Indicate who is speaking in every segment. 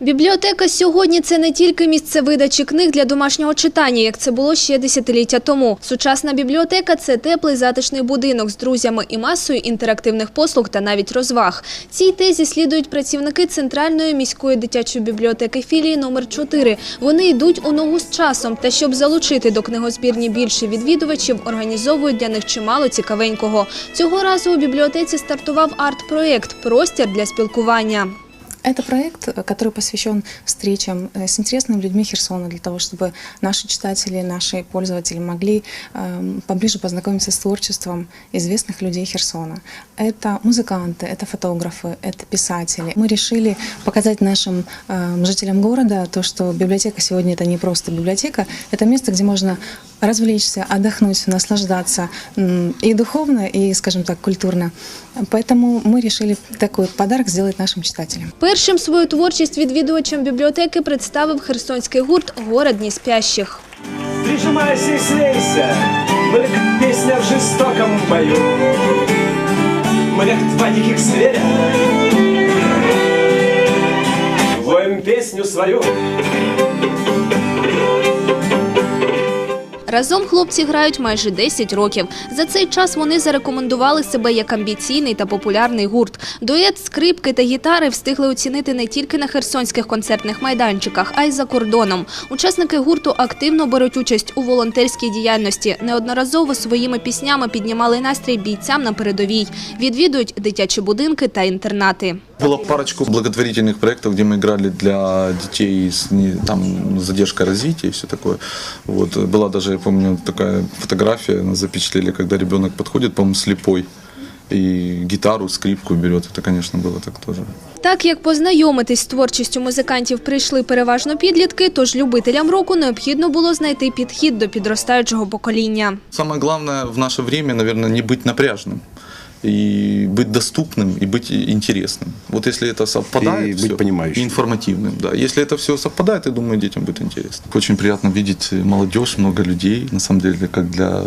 Speaker 1: Бібліотека сьогодні це не тільки місце видачі книг для домашнього читання, як це було ще десятиліття тому. Сучасна бібліотека це теплий затишний будинок з друзями і масою інтерактивних послуг та навіть розваг. Цій тезі слідують працівники Центральної міської дитячої бібліотеки філії номер 4 Вони йдуть у ногу з часом, та щоб залучити до книгозбірні більше відвідувачів, організовують для них чимало цікавенького. Цього разу у бібліотеці стартував арт-проєкт Простір для спілкування.
Speaker 2: Это проект, э, который посвящен встречам э, с интересными людьми Херсона, для того, чтобы наши читатели, наши пользователи могли эм, поближе познакомиться с творчеством известных людей Херсона. Это музыканты, это фотографы, это писатели. Мы решили показать нашим эм, жителям города то, что библиотека сегодня это не просто библиотека, это место, где можно развлечься, отдохнуть, наслаждаться м, и духовно, и, скажем так, культурно. Поэтому мы решили такой подарок сделать нашим читателям.
Speaker 1: Першим свою творчість відвідувачам бібліотеки представив херсонський гурт «Город неспящих».
Speaker 3: Прижимайся и слейся, мы как песня в жестоком бою. Мы как два диких зверя, воем песню свою.
Speaker 1: Разом хлопці грають майже 10 років. За цей час вони зарекомендували себе як амбіційний та популярний гурт. Дует, скрипки та гітари встигли оцінити не тільки на херсонських концертних майданчиках, а й за кордоном. Учасники гурту активно беруть участь у волонтерській діяльності. Неодноразово своїми піснями піднімали настрій бійцям на передовій. Відвідують дитячі будинки та інтернати.
Speaker 4: Было парочку благотворительных проектов, где мы играли для детей с не- там, задержкой развития и все такое. Вот. Была даже, я помню, такая фотография, нас запечатлели, когда ребенок подходит, по-моему, слепой, и гитару, скрипку берет. Это, конечно, было так тоже.
Speaker 1: Так як познайомитись з творчістю музикантів прийшли переважно підлітки, тож любителям року необхідно було знайти підхід до підростаючого покоління.
Speaker 4: Самое главное в наше время, наверное, не быть напряжным. И быть доступным, и быть интересным. Вот если это совпадает,
Speaker 5: И быть
Speaker 4: всё,
Speaker 5: понимающим.
Speaker 4: и информативным, да. Если это все совпадает, я думаю, детям будет интересно. Очень приятно видеть молодежь, много людей, на самом деле, как для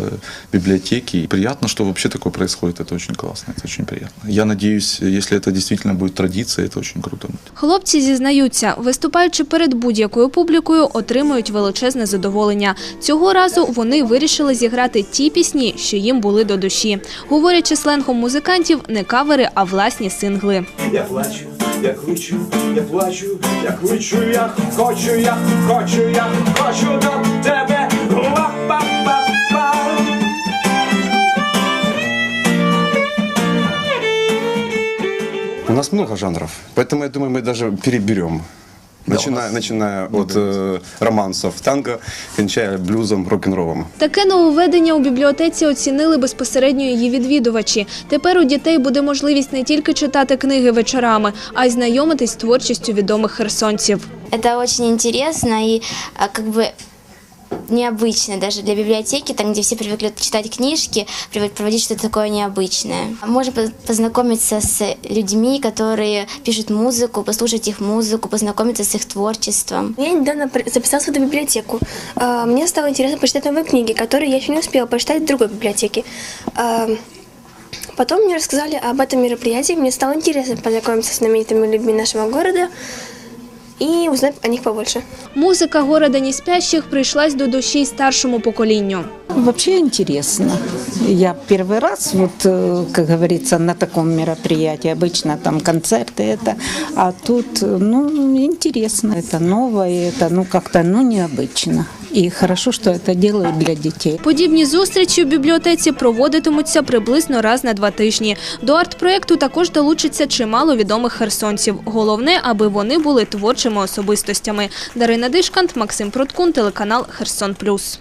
Speaker 4: библиотеки. И приятно, что вообще такое происходит, это очень классно, это очень приятно. Я надеюсь, если это действительно будет традиция, это очень круто будет.
Speaker 1: Хлопці зізнаються, виступаючи перед будь-якою публікою, отримують величезне задоволення. Цього разу вони вирішили зіграти ті пісні, що їм були до душі. Говорячи сленгом музикантів, не кавери, а власні сингли.
Speaker 3: Я плачу, я кручу, я плачу, я кручу, я хочу, я хочу, я хочу до тебе.
Speaker 5: У нас много жанров, поэтому я думаю, мы даже переберем. Начиная, начиная от э, романсов, танго, кончая блюзом, рок-н-роллом.
Speaker 1: Таке нововведення у бібліотеці оцінили безпосередньо її відвідувачі. Тепер у дітей буде можливість не тільки читати книги вечорами, а й знайомитись з творчістю відомих херсонців.
Speaker 6: Это очень интересно и а, как бы необычно даже для библиотеки, там, где все привыкли читать книжки, прив- проводить что-то такое необычное. Можно по- познакомиться с людьми, которые пишут музыку, послушать их музыку, познакомиться с их творчеством.
Speaker 7: Я недавно записалась в эту библиотеку. А, Мне стало интересно почитать новые книги, которые я еще не успела почитать в другой библиотеке. А, Потом мне рассказали об этом мероприятии, мне стало интересно познакомиться с знаменитыми людьми нашего города и узнать о них побольше.
Speaker 1: Музика города неспящих прийшлась до душі й старшому поколінню.
Speaker 8: Вообще интересно. Я первый раз, вот, э, как говорится, на таком мероприятии. Обычно там концерты это, а тут, э, ну, интересно. Это новое, это, ну, как-то, ну, необычно. И хорошо, що це роблять для дітей.
Speaker 1: Подібні зустрічі в бібліотеці проводитимуться приблизно раз на два тижні. До арт-проєкту також долучиться чимало відомих херсонців. Головне, аби вони були творчими особистостями. Дарина Дишкант, Максим Проткун, телеканал Херсон Плюс.